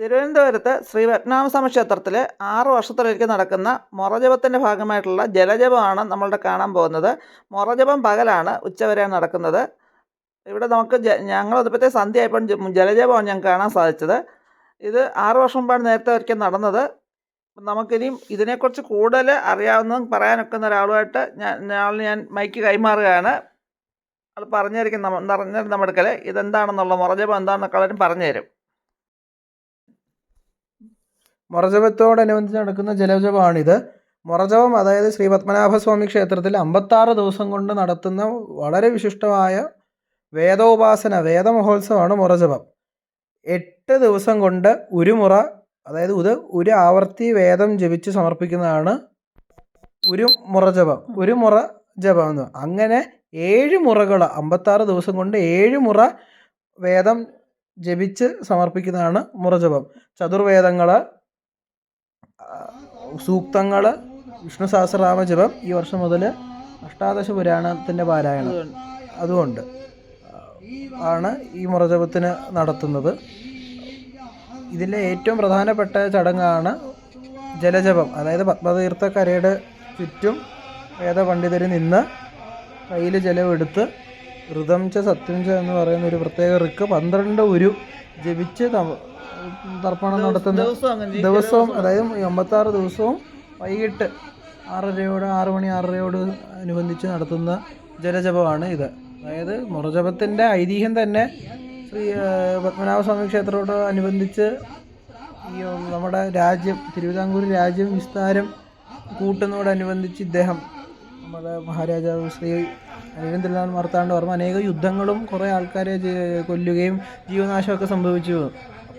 തിരുവനന്തപുരത്ത് ശ്രീ പത്മനാഭസ്വാമി ക്ഷേത്രത്തിൽ ആറ് വർഷത്തിലൊരിക്കൽ നടക്കുന്ന മൊറജപത്തിന്റെ ഭാഗമായിട്ടുള്ള ജലജപമാണ് നമ്മളുടെ കാണാൻ പോകുന്നത്. മൊറജപം പകലാണ് ഉച്ചവരെയാണ് നടക്കുന്നത്. ഇവിടെ നമുക്ക് ജ ഞങ്ങൾ അതിപ്പോഴത്തെ സന്ധ്യ ആയപ്പോൾ ജലജപമാണ് ഞങ്ങൾക്ക് കാണാൻ സാധിച്ചത്. ഇത് ആറ് വർഷം മുമ്പാണ് നേരത്തെ ഒരിക്കൽ നടന്നത്. നമുക്കിനിയും ഇതിനെക്കുറിച്ച് കൂടുതൽ അറിയാവുന്നതും പറയാനൊക്കുന്ന ഒരാളുമായിട്ട് ഞാൻ ഞാൻ മൈക്ക് കൈമാറുകയാണ്. അത് പറഞ്ഞായിരിക്കും നമ്മ പറഞ്ഞ നമ്മുടെ അടുക്കൽ ഇതെന്താണെന്നുള്ള മൊറജപം എന്താണെന്നൊക്കെ അവരും പറഞ്ഞു തരും മൊറജപത്തോടനുബന്ധിച്ച് നടക്കുന്ന ജലജപമാണിത് മൊറജപം അതായത് ശ്രീ പത്മനാഭസ്വാമി ക്ഷേത്രത്തിൽ അമ്പത്താറ് ദിവസം കൊണ്ട് നടത്തുന്ന വളരെ വിശിഷ്ടമായ വേദോപാസന വേദമഹോത്സവമാണ് മൊറജപം. എട്ട് ദിവസം കൊണ്ട് ഒരു മുറ അതായത് ഇത് ഒരു ആവർത്തി വേദം ജപിച്ച് സമർപ്പിക്കുന്നതാണ് ഒരു മുറ ജപം ഒരു മുറ ജപം എന്ന്. അങ്ങനെ ഏഴ് മുറകൾ അമ്പത്താറ് ദിവസം കൊണ്ട് ഏഴ് മുറ വേദം ജപിച്ച് സമർപ്പിക്കുന്നതാണ് മുറജപം. ചതുർവേദങ്ങൾ സൂക്തങ്ങൾ വിഷ്ണു സഹസ്രനാമ ജപം ഈ വർഷം മുതൽ അഷ്ടാദശ പുരാണത്തിന്റെ പാരായണം. അതുകൊണ്ട് ആണ് ഈ മുറജപത്തിന് നടത്തുന്നത്. ഇതിലെ ഏറ്റവും പ്രധാനപ്പെട്ട ചടങ്ങാണ് ജലജപം. അതായത് പത്മതീർത്ഥക്കരയുടെ ചുറ്റും വേദപണ്ഡിതർ നിന്ന് കയ്യിൽ ജലമെടുത്ത് ഋതം ച സത്യം ച എന്ന് പറയുന്ന ഒരു പ്രത്യേക റിക്ക് പന്ത്രണ്ട് ഉരു ജപിച്ച് തർപ്പണം നടത്തുന്ന ദിവസവും അതായത് എൺപത്തി ആറ് ദിവസവും. വൈകിട്ട് ആറരയോട് ആറ് മണി ആറരയോട് അനുബന്ധിച്ച് നടത്തുന്ന ജലജപമാണ് ഇത്. അതായത് മുറജപത്തിന്റെ ഐതിഹ്യം തന്നെ ശ്രീ പത്മനാഭസ്വാമി ക്ഷേത്രത്തോട് അനുബന്ധിച്ച് ഈ നമ്മുടെ രാജ്യം തിരുവിതാംകൂർ രാജ്യം വിസ്താരം കൂട്ടുന്നതോടനുബന്ധിച്ച് ഇദ്ദേഹം നമ്മുടെ മഹാരാജാവ് ശ്രീ അനിരുദ്ധലാൽ മാർത്താണ്ഡ വർമ്മ അനേക യുദ്ധങ്ങളും കുറേ ആൾക്കാരെ കൊല്ലുകയും ജീവനാശമൊക്കെ സംഭവിച്ചു.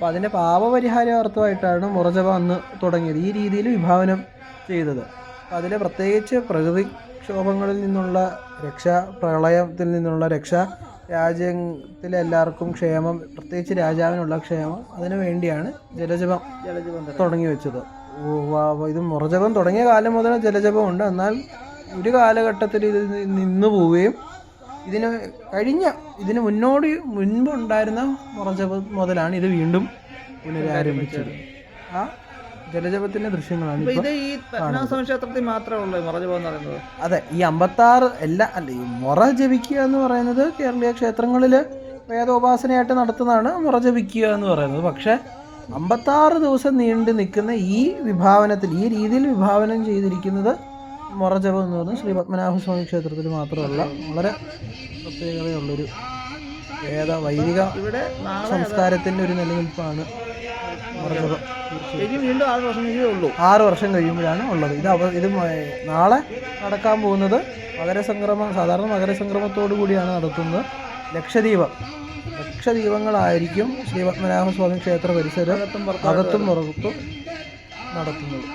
അപ്പോൾ അതിന്റെ പാപപരിഹാരാർത്ഥമായിട്ടാണ് മുറജപ അന്ന് തുടങ്ങിയത്. ഈ രീതിയിൽ വിഭാവനം ചെയ്തത്. അതിൽ പ്രത്യേകിച്ച് പ്രകൃതിക്ഷോഭങ്ങളിൽ നിന്നുള്ള രക്ഷ പ്രളയത്തിൽ നിന്നുള്ള രക്ഷ രാജ്യത്തിലെ എല്ലാവർക്കും ക്ഷേമം പ്രത്യേകിച്ച് രാജാവിനുള്ള ക്ഷേമം അതിനു വേണ്ടിയാണ് ജലജപം ജലജപം തുടങ്ങി. വെച്ചത്. ഇത് മുറജപം തുടങ്ങിയ കാലം മുതൽ ജലജപം ഉണ്ട്. എന്നാൽ ഒരു കാലഘട്ടത്തിൽ ഇത് നിന്നു പോവുകയും ഇതിന് കഴിഞ്ഞ ഇതിന് മുന്നോടി മുൻപുണ്ടായിരുന്ന മുറജപ മുതലാണ് ഇത് വീണ്ടും പുനരാരംഭിച്ചത്. ആ ജലജപത്തിന്റെ ദൃശ്യങ്ങളാണ് ഇത് ഈ ക്ഷേത്രത്തിൽ മാത്രമേ മൊറജപം എന്ന് പറയുന്നത്? അതെ ഈ അമ്പത്താറ് എല്ലാ അല്ല ഈ മുറ ജപിക്കുക എന്ന് പറയുന്നത് കേരളീയ ക്ഷേത്രങ്ങളിൽ വേദോപാസനയായിട്ട് നടത്തുന്നതാണ് മുറ ജപിക്കുക എന്ന് പറയുന്നത്. പക്ഷേ അമ്പത്താറ് ദിവസം നീണ്ടു നിൽക്കുന്ന ഈ വിഭാവനത്തിൽ ഈ രീതിയിൽ വിഭാവനം ചെയ്തിരിക്കുന്നത് മുറജപം എന്ന് പറഞ്ഞാൽ ശ്രീ പത്മനാഭസ്വാമി ക്ഷേത്രത്തിൽ മാത്രമല്ല. വളരെ പ്രത്യേകതയുള്ളൊരു വേദ വൈദിക സംസ്കാരത്തിന്റെ ഒരു നിലനിൽപ്പാണ് മുറജപം ആറ് വർഷം ഉള്ളൂ. ആറ് വർഷം കഴിയുമ്പോഴാണ് ഉള്ളത്. ഇത് അവ ഇത് നാളെ നടക്കാൻ പോകുന്നത് മകരസംക്രമം സാധാരണ മകരസംക്രമത്തോടു കൂടിയാണ് നടത്തുന്നത്. ലക്ഷദ്വീപം. ലക്ഷദ്വീപങ്ങളായിരിക്കും ശ്രീ പത്മനാഭസ്വാമി ക്ഷേത്ര പരിസരം അകത്തും പുറത്തും നടത്തുന്നത്.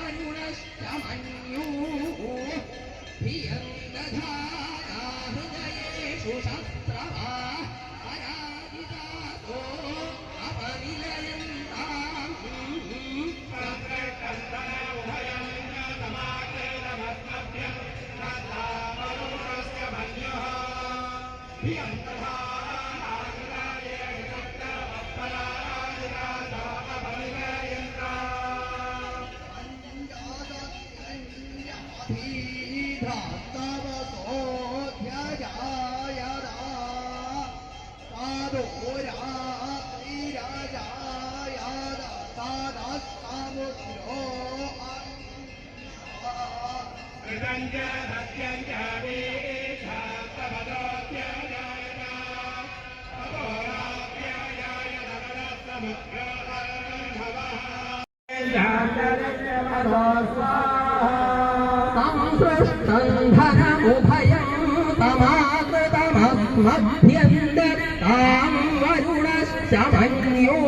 तमाकृतमस्मभ्यन्दतां वरुणश्चमन्यो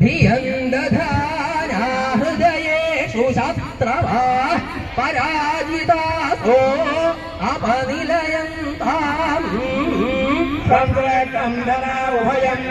धियन्दधारा हृदयेषु शत्रवा पराजितासो अपनिलयन्तां सन्द्रकन्दना उभयम्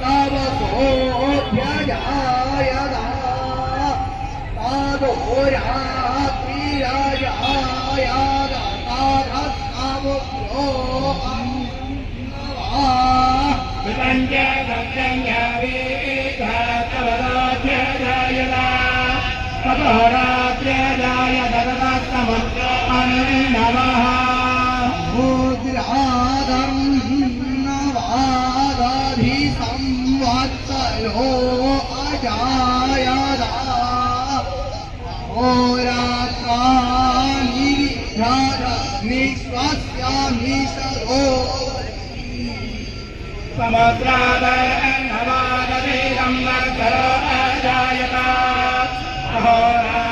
तव सोऽभ्यया यदा तादोरा रामि राधा निष्वस्यामि सरोधारम्बराय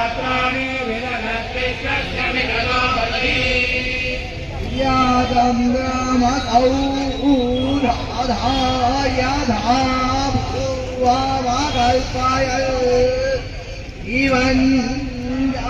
रामी विरम विश्वस्य मिलाव यादम्ब्रमकौ राधाय कल्पाय इवन्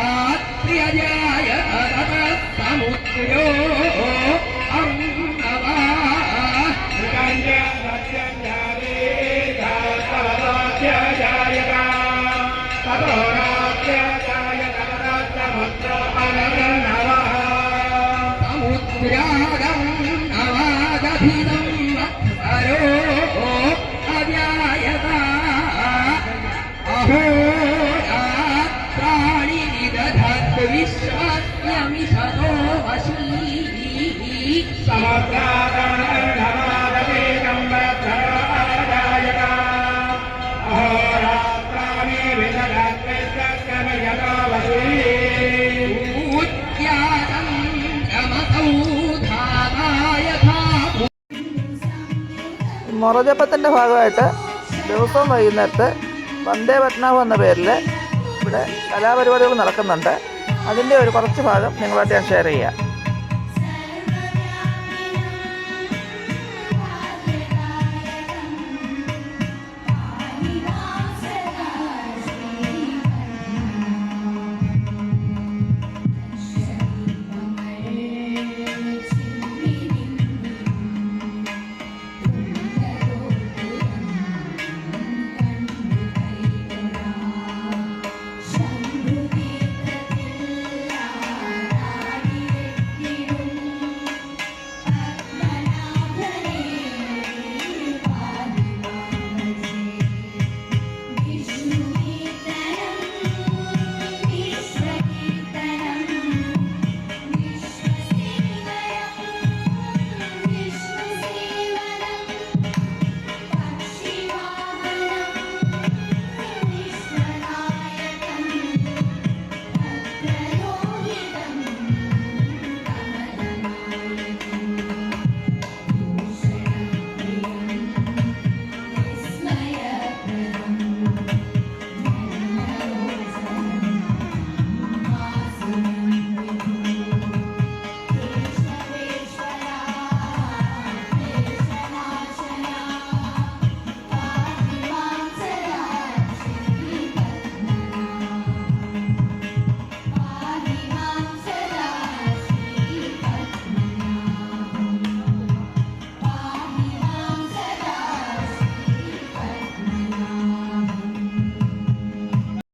अहोरात्र्यजाय रतः समुद्रयो മുറജപ്പത്തിന്റെ ഭാഗമായിട്ട് ദിവസവും വൈകുന്നേരത്ത് വന്ദേ പത്മനാഭം എന്ന പേരിൽ ഇവിടെ കലാപരിപാടികൾ നടക്കുന്നുണ്ട്. അതിന്റെ ഒരു കുറച്ച് ഭാഗം നിങ്ങളായിട്ട് ഞാൻ ഷെയർ ചെയ്യാം.